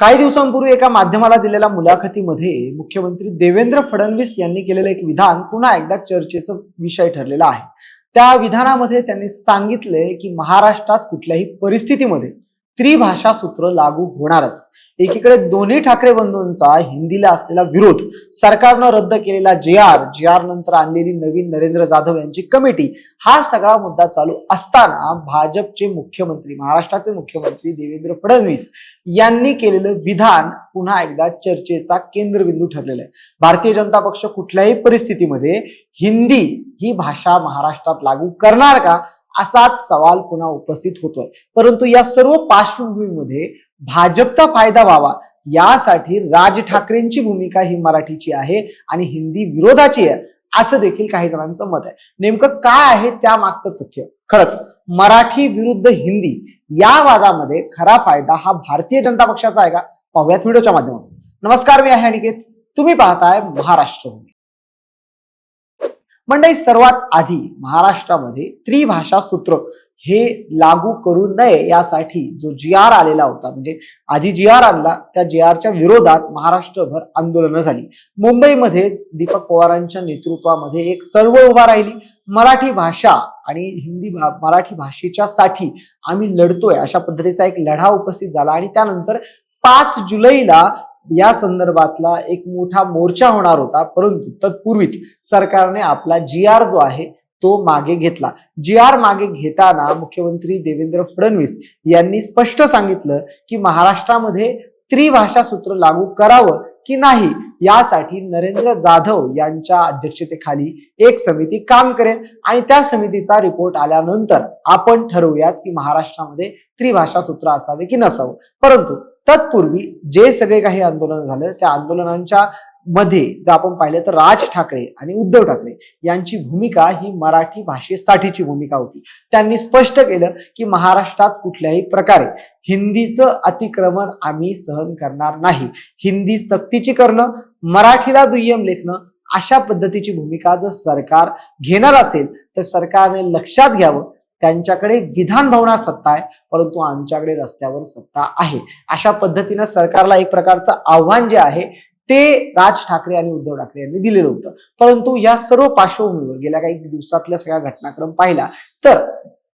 काही दिवसांपूर्वी एका माध्यमाला दिलेल्या मुलाखतीमध्ये मुख्यमंत्री देवेंद्र फडणवीस यांनी केलेलं एक विधान पुन्हा एकदा चर्चेचा विषय ठरलेला आहे. त्या विधानामध्ये त्यांनी सांगितले की महाराष्ट्रात कुठल्याही परिस्थितीमध्ये त्रिभाषा सूत्र लागू होणारच. एकीकडे दोन्ही ठाकरे बंधूंचा हिंदीला असलेला विरोध सरकारनं रद्द केलेला जे आर जे आर नंतर आणलेली नवीन नरेंद्र जाधव यांची कमिटी हा सगळा मुद्दा चालू असताना भाजपचे मुख्यमंत्री महाराष्ट्राचे मुख्यमंत्री देवेंद्र फडणवीस यांनी केलेलं विधान पुन्हा एकदा चर्चेचा केंद्रबिंदू ठरलेला आहे. भारतीय जनता पक्ष कुठल्याही परिस्थितीमध्ये हिंदी ही भाषा महाराष्ट्रात लागू करणार का? असाच सवाल पुन्हा उपस्थित होतोय. परंतु या सर्व पार्श्वभूमीमध्ये भाजपचा फायदा व्हावा यासाठी राज ठाकरेंची भूमिका ही मराठीची आहे आणि हिंदी विरोधाची आहे असं देखील काही जणांचं मत आहे. नेमकं काय आहे त्या मागचं तथ्य? खरंच मराठी विरुद्ध हिंदी या वादामध्ये खरा फायदा हा भारतीय जनता पक्षाचा आहे का? पाहूयात व्हिडिओच्या माध्यमातून. नमस्कार मी आहे अनिकेत. तुम्ही पाहताय महाराष्ट्र भूमी मंडळी सर्वात आधी महाराष्ट्रामध्ये त्रिभाषा सूत्र हे लागू करू नये यासाठी जो जी आर आलेला होता म्हणजे आधी जी आर आणला त्या जी आरच्या विरोधात महाराष्ट्रभर आंदोलनं झाली. मुंबईमध्येच दीपक पवारांच्या नेतृत्वामध्ये एक चळवळ उभा राहिली. मराठी भाषा आणि हिंदी भा मराठी भाषेच्या साठी आम्ही लढतोय अशा पद्धतीचा एक लढा उपस्थित झाला आणि त्यानंतर पाच जुलैला या संदर्भातला एक मोठा मोर्चा होणार होता परंतु तत्पूर्वीच सरकारने आपला जी आर जो आहे तो मागे घेतला. जी आर मागे घेताना मुख्यमंत्री देवेंद्र फडणवीस यांनी स्पष्ट सांगितलं की महाराष्ट्रामध्ये त्रिभाषा सूत्र लागू करावं की नाही यासाठी नरेंद्र जाधव यांच्या अध्यक्षतेखाली एक समिती काम करेल आणि त्या समितीचा रिपोर्ट आल्यानंतर आपण ठरवूयात की महाराष्ट्रामध्ये त्रिभाषा सूत्र असावे की नसावं. परंतु तत्पूर्वी जे सगळे काही आंदोलन झालं त्या आंदोलनांच्या मध्ये जर आपण पाहिलं तर राज ठाकरे आणि उद्धव ठाकरे यांची भूमिका ही मराठी भाषेसाठीची भूमिका होती. त्यांनी स्पष्ट केलं की महाराष्ट्रात कुठल्याही प्रकारे हिंदीचं अतिक्रमण आम्ही सहन करणार नाही. हिंदी सक्तीची करणं मराठीला दुय्यम लेखणं अशा पद्धतीची भूमिका जर सरकार घेणार असेल तर सरकारने लक्षात घ्यावं त्यांच्याकडे विधान भवनात सत्ता आहे परंतु आमच्याकडे रस्त्यावर सत्ता आहे. अशा पद्धतीनं सरकारला एक प्रकारचं आव्हान जे आहे ते राज ठाकरे आणि उद्धव ठाकरे यांनी दिलेलं होतं. परंतु या सर्व पार्श्वभूमीवर गेल्या काही दिवसातल्या सगळ्या घटनाक्रम पाहिला तर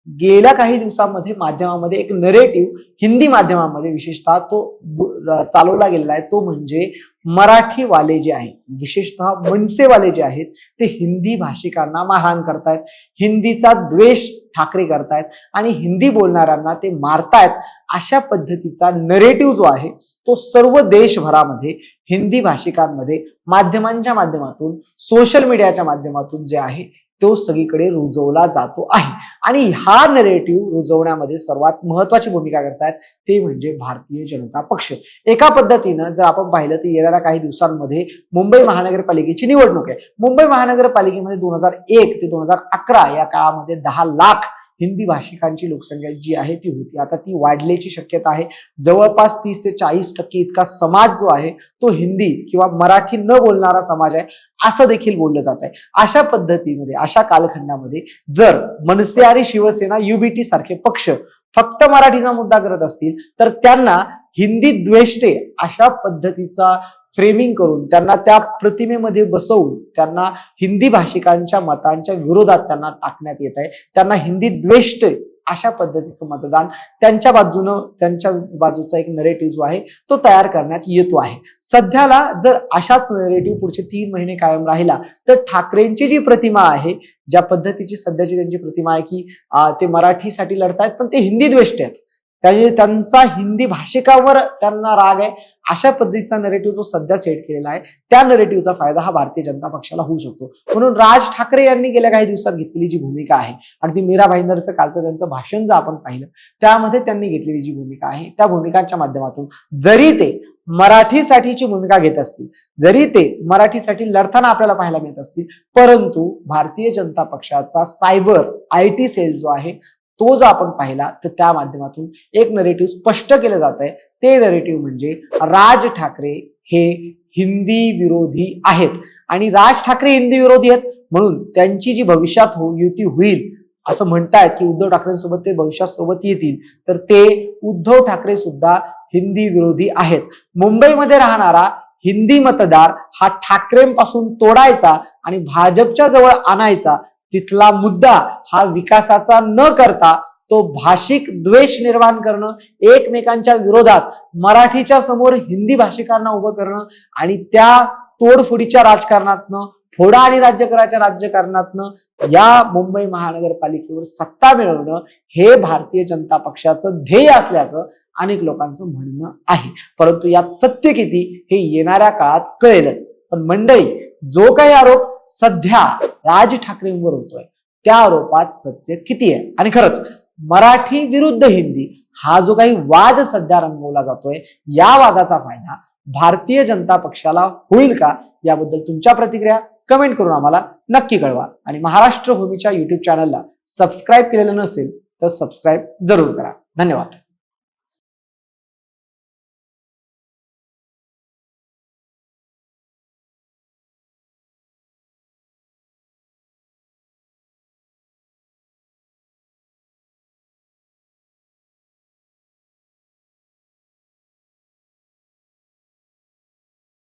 गेल्या काही दिवसांमध्ये माध्यमामध्ये एक नरेटिव्ह हिंदी माध्यमामध्ये विशेषतः तो चालवला गेलेला आहे. तो म्हणजे मराठीवाले जे आहेत विशेषतः मनसेवाले जे आहेत ते हिंदी भाषिकांना मारहाण करतायत. हिंदीचा द्वेष ठाकरे करतायत आणि हिंदी बोलणाऱ्यांना ते मारतायत अशा पद्धतीचा नरेटिव्ह जो आहे तो सर्व देशभरामध्ये हिंदी भाषिकांमध्ये माध्यमांच्या माध्यमातून सोशल मीडियाच्या माध्यमातून जे आहे तो सगळीकडे रुजवला जातो आहे. आणि हा नरेटिव्ह रुजवण्यामध्ये सर्वात महत्वाची भूमिका करतायत ते म्हणजे भारतीय जनता पक्ष. एका पद्धतीनं जर आपण पाहिलं तर येणाऱ्या काही दिवसांमध्ये मुंबई महानगरपालिकेची निवडणूक आहे. मुंबई महानगरपालिकेमध्ये दोन हजार एक ते दोन हजार अकरा या काळामध्ये दहा लाख हिंदी भाषिकांची लोकसंख्या जी आहे ती होती. आता ती वाढल्याची शक्यता आहे. जवळपास तीस ते चाळीस टक्के इतका समाज जो आहे तो हिंदी किंवा मराठी न बोलणारा समाज आहे असं देखील बोललं जात आहे अशा पद्धतीमध्ये अशा कालखंडामध्ये जर मनसे आणि शिवसेना युबीटी सारखे पक्ष फक्त मराठीचा मुद्दा करत असतील तर त्यांना हिंदी द्वेष्टे अशा पद्धतीचा फ्रेमिंग करून त्यांना त्या प्रतिमेमध्ये बसवून त्यांना हिंदी भाषिकांच्या मतांच्या विरोधात त्यांना टाकण्यात येत आहे. त्यांना हिंदी द्वेष्ट अशा पद्धतीचं मतदान त्यांच्या बाजूनं त्यांच्या बाजूचा एक नरेटिव्ह जो आहे तो तयार करण्यात येतो आहे. सध्याला जर अशाच नरेटिव्ह पुढचे तीन महिने कायम राहिला तर ठाकरेंची जी प्रतिमा आहे ज्या पद्धतीची सध्याची त्यांची प्रतिमा आहे की ते मराठीसाठी लढतायत पण ते हिंदी द्वेष्ट आहेत. त्यामुळे त्यांचा हिंदी भाषिकावर त्यांना राग आहे अशा पद्धतीचा नरेटिव्ह जो सध्या सेट केलेला आहे. त्या नरेटिव्हचा फायदा हा भारतीय जनता पक्षाला होऊ शकतो. म्हणून राज ठाकरे यांनी गेल्या काही दिवसात घेतलेली जी भूमिका आहे अगदी मीरा भाईंदरचं कालचं त्यांचं भाषण जर आपण पाहिलं त्यामध्ये त्यांनी घेतलेली जी भूमिका आहे त्या भूमिकांच्या माध्यमातून जरी ते मराठीसाठीची भूमिका घेत असतील जरी ते मराठीसाठी लढताना आपल्याला पाहायला मिळत असतील परंतु भारतीय जनता पक्षाचा सायबर आय टी सेल जो आहे तो जर आपण पाहिला तर त्या माध्यमातून एक नरेटिव्ह स्पष्ट केलं जात आहे ते नरेटिव्ह म्हणजे राज ठाकरे हे हिंदी विरोधी आहेत. आणि राज ठाकरे हिंदी विरोधी आहेत म्हणून त्यांची जी भविष्यात हो युती होईल असं म्हणतायत की उद्धव ठाकरेंसोबत ते भविष्यात सोबत येतील तर ते उद्धव ठाकरे सुद्धा हिंदी विरोधी आहेत. मुंबईमध्ये राहणारा हिंदी मतदार हा ठाकरेंपासून तोडायचा आणि भाजपच्या जवळ आणायचा तिथला मुद्दा हा विकासाचा न करता तो भाषिक द्वेष निर्माण करणं एकमेकांच्या विरोधात मराठीच्या समोर हिंदी भाषिकांना उभं करणं आणि त्या तोडफोडीच्या राजकारणातनं फोडा आणि राज्य कराच्या राजकारणातनं या मुंबई महानगरपालिकेवर सत्ता मिळवणं हे भारतीय जनता पक्षाचं ध्येय असल्याचं अनेक लोकांचं म्हणणं आहे. परंतु यात सत्य किती हे येणाऱ्या काळात कळेलच. पण मंडळी जो काही आरोप सध्या राज ठाकरेंवर होतोय. त्या आरोपात सत्य किती आहे? आणि खरंच मराठी विरुद्ध हिंदी हा जो काही वाद सध्या रंगवला जातोय या वादाचा फायदा भारतीय जनता पक्षाला होईल का? याबद्दल तुमच्या प्रतिक्रिया कमेंट करून आम्हाला नक्की कळवा. आणि महाराष्ट्र भूमीच्या युट्यूब चॅनलला सबस्क्राईब केलेलं नसेल तर सबस्क्राईब जरूर करा. धन्यवाद.